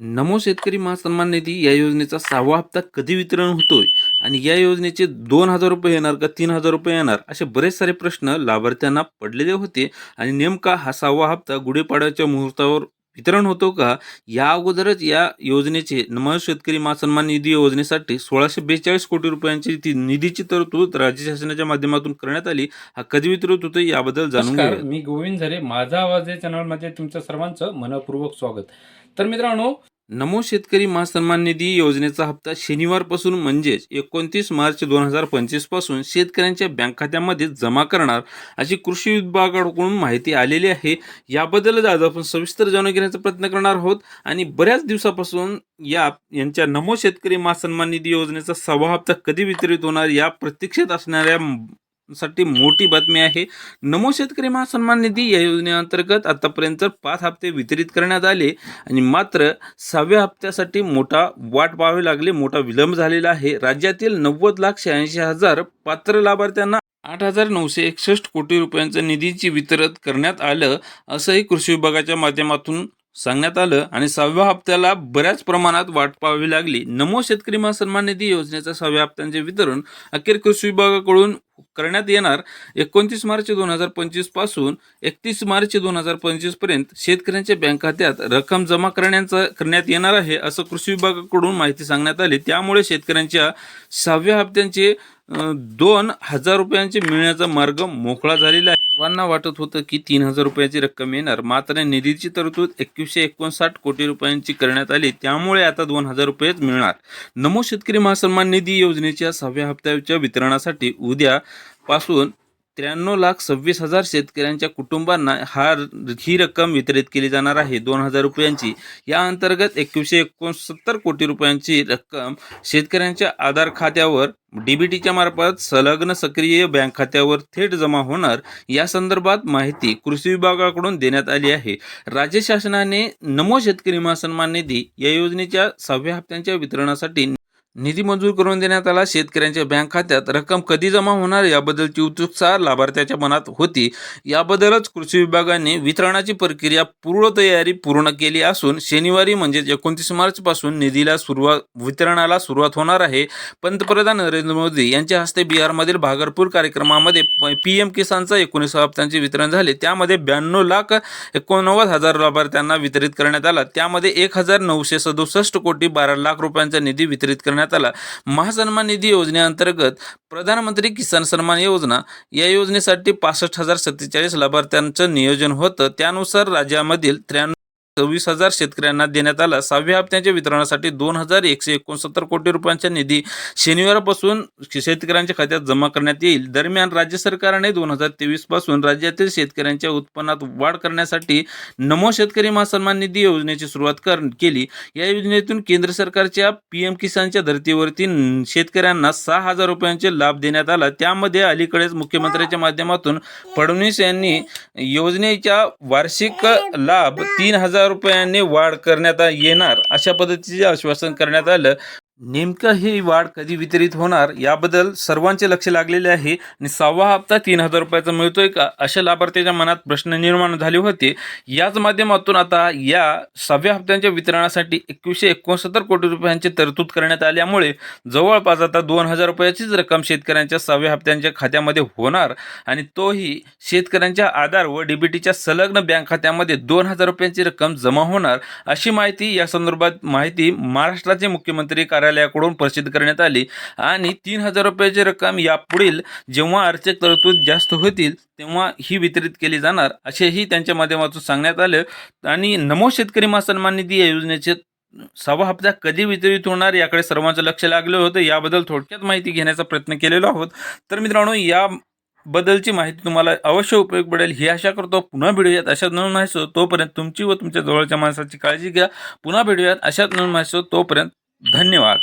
नमो शेतकरी महासन्मान निधी या योजनेचा सहावा हप्ता कधी वितरण होतोय आणि या योजनेचे दोन हजार रुपये येणार का तीन हजार रुपये येणार असे बरेच सारे प्रश्न लाभार्थ्यांना पडलेले होते आणि नेमका हा सहावा हप्ता गुढीपाडव्याच्या मुहूर्तावर वितरण होतो का? या अगोदरच या योजनेचे नमो शेतकरी महासन्मान निधी योजनेसाठी सोळाशे बेचाळीस कोटी रुपयांची ती निधीची तरतूद राज्य शासनाच्या माध्यमातून करण्यात आली. हा कधी वितरित होतो याबद्दल जाणून घेऊया. मी गोविंद झरे. माझा आवाज या चॅनलमध्ये तुमचं सर्वांचं मनपूर्वक स्वागत. तर मित्रांनो नमो शेतकरी महासन्मान निधी योजनेचा हप्ता शनिवारपासून म्हणजेच एकोणतीस मार्च दोन हजार पंचवीसपासून शेतकऱ्यांच्या बँक खात्यामध्ये जमा करणार अशी कृषी विभागाकडून माहिती आलेली आहे. याबद्दलच आज आपण सविस्तर जाणून घेण्याचा प्रयत्न करणार आहोत आणि बऱ्याच दिवसापासून या यांच्या नमो शेतकरी महासन्मान निधी योजनेचा सहावा हप्ता कधी वितरित होणार या प्रतीक्षेत असणाऱ्या साठी मोठी बातमी आहे. नमो शेतकरी महासन्मान निधी या योजनेअंतर्गत आतापर्यंत पाच हप्ते वितरित करण्यात आले आणि मात्र सहाव्या हप्त्यासाठी मोठा वाट पाहावी लागली मोठा विलंब झालेला आहे. राज्यातील नव्वद लाख शहाऐंशी हजार पात्र लाभार्थ्यांना आठ हजार नऊशे एकसष्ट कोटी रुपयांचं निधीची वितरण करण्यात आलं असंही कृषी विभागाच्या माध्यमातून सांगण्यात आलं आणि सहाव्या हप्त्याला बऱ्याच प्रमाणात वाट पाहावी लागली. नमो शेतकरी महासन्मान निधी योजनेच्या सहाव्या हप्त्यांचे वितरण अखेर कृषी विभागाकडून करण्यात येणार. एकोणतीस मार्च दोन हजार पंचवीसपासून एकतीस मार्च दोन हजार पंचवीसपर्यंत शेतकऱ्यांच्या बँक खात्यात रक्कम जमा करण्याचा करण्यात येणार आहे असं कृषी विभागाकडून माहिती सांगण्यात आली. त्यामुळे शेतकऱ्यांच्या सहाव्या हप्त्यांचे दोन हजार रुपयांचे मिळण्याचा मार्ग मोकळा झालेला आहे. सर्वांना वाटत होतं की तीन हजार रुपयाची रक्कम येणार. मात्र निधीची तरतूद एकवीसशे एकोणसाठ कोटी रुपयांची करण्यात आली. त्यामुळे आता दोन हजार रुपयेच मिळणार. नमो शेतकरी महासन्मान निधी योजनेच्या सहाव्या हप्त्याच्या वितरणासाठी उद्यापासून त्र्याण्णव लाख सव्वीस हजार शेतकऱ्यांच्या कुटुंबांना हा ही रक्कम वितरित केली जाणार आहे. दोन हजार रुपयांची. या अंतर्गत एकवीसशे एकोणसत्तर कोटी रुपयांची रक्कम शेतकऱ्यांच्या आधार खात्यावर डीबीटीच्या मार्फत संलग्न सक्रिय बँक खात्यावर थेट जमा होणार. या संदर्भात माहिती कृषी विभागाकडून देण्यात आली आहे. राज्य शासनाने नमो शेतकरी महासन्मान निधी या योजनेच्या सहाव्या हप्त्यांच्या वितरणासाठी निधी मंजूर करून देण्यात आला. शेतकऱ्यांच्या बँक खात्यात रक्कम कधी जमा होणार याबद्दलची उत्सुकता लाभार्थ्याच्या मनात होती. याबद्दलच कृषी विभागाने वितरणाची प्रक्रिया पूर्ण तयारी पूर्ण केली असून शनिवारी म्हणजेच एकोणतीस मार्च पासून निधीला सुरुवात वितरणाला सुरुवात होणार आहे. पंतप्रधान नरेंद्र मोदी यांच्या हस्ते बिहारमधील भागरपूर कार्यक्रमामध्ये पी एम किसानचा एकोणीस हप्त्यांचे वितरण झाले. त्यामध्ये ब्याण्णव लाख एकोणनव्वद हजार लाभार्थ्यांना वितरित करण्यात आला. त्यामध्ये एक हजार नऊशे सदुसष्ट कोटी बारा लाख रुपयांचा निधी वितरित करण्यात आला. महासन्मान निधी योजनेअंतर्गत प्रधानमंत्री किसान सन्मान योजना या योजनेसाठी पासष्ट हजार सत्तेचाळीस लाभार्थ्यांचं नियोजन होतं. त्यानुसार राज्यामधील त्र्याण्णव सव्वीस हजार शेतकऱ्यांना देण्यात आला. सहाव्या हप्त्याच्या वितरणासाठी दोन हजार एकशे एकोणसत्तर कोटी रुपयांचा निधी शनिवारपासून शेतकऱ्यांच्या खात्यात जमा करण्यात येईल. दरम्यान राज्य सरकारने दोन हजार तेवीसपासून राज्यातील शेतकऱ्यांच्या उत्पन्नात वाढ करण्यासाठी नमो शेतकरी महासन्मान निधी योजनेची सुरुवात कर केली. या योजनेतून केंद्र सरकारच्या पी एम किसानच्या धर्तीवरती शेतकऱ्यांना सहा हजार रुपयांचे लाभ देण्यात आला. त्यामध्ये अलीकडेच मुख्यमंत्र्यांच्या माध्यमातून फडणवीस यांनी योजनेच्या वार्षिक लाभ तीन हजार रुपयांनी वाढ करण्यात येणार अशा पद्धतीचे आश्वासन करण्यात आलं. नेमकं ही वाढ कधी वितरित होणार याबद्दल सर्वांचे लक्ष लागलेले आहे आणि सहावा हप्ता तीन हजार रुपयाचा मिळतोय का अशा लाभार्थ्याच्या मनात प्रश्न निर्माण झाले होते. याच माध्यमातून आता या सहाव्या हप्त्यांच्या वितरणासाठी एकवीसशे एकोणसत्तर कोटी रुपयांची तरतूद करण्यात आल्यामुळे जवळपास आता दोन हजार रुपयाचीच रक्कम शेतकऱ्यांच्या सहाव्या हप्त्यांच्या खात्यामध्ये होणार आणि तोही शेतकऱ्यांच्या आधार व डीबीटीच्या संलग्न बँक खात्यामध्ये दोन हजार रुपयांची रक्कम जमा होणार अशी माहिती या संदर्भात माहिती महाराष्ट्राचे मुख्यमंत्री कार्यालयाकडून प्रसिद्ध करण्यात आली. आणि तीन हजार रुपयाची रक्कम यापुढील जेव्हा आर्थिक तरतूद जास्त होतील तेव्हा ही वितरित केली जाणार असेही त्यांच्या माध्यमातून सांगण्यात आलं. आणि नमो शेतकरी महासन्मान निधी या योजनेचे सहावा हप्ता कधी वितरित होणार याकडे सर्वांचं लक्ष लागलं होतं. याबद्दल थोडक्यात माहिती घेण्याचा प्रयत्न केलेलो आहोत. तर मित्रांनो या बद्दलची माहिती तुम्हाला अवश्य उपयोग पडेल ही आशा करतो. पुन्हा भेटूयात अशाच नवीन माहिती तोपर्यंत तुमची व तुमच्या जवळच्या माणसाची काळजी घ्या. पुन्हा भेटूयात अशाच नवीन माहिती तोपर्यंत धन्यवाद.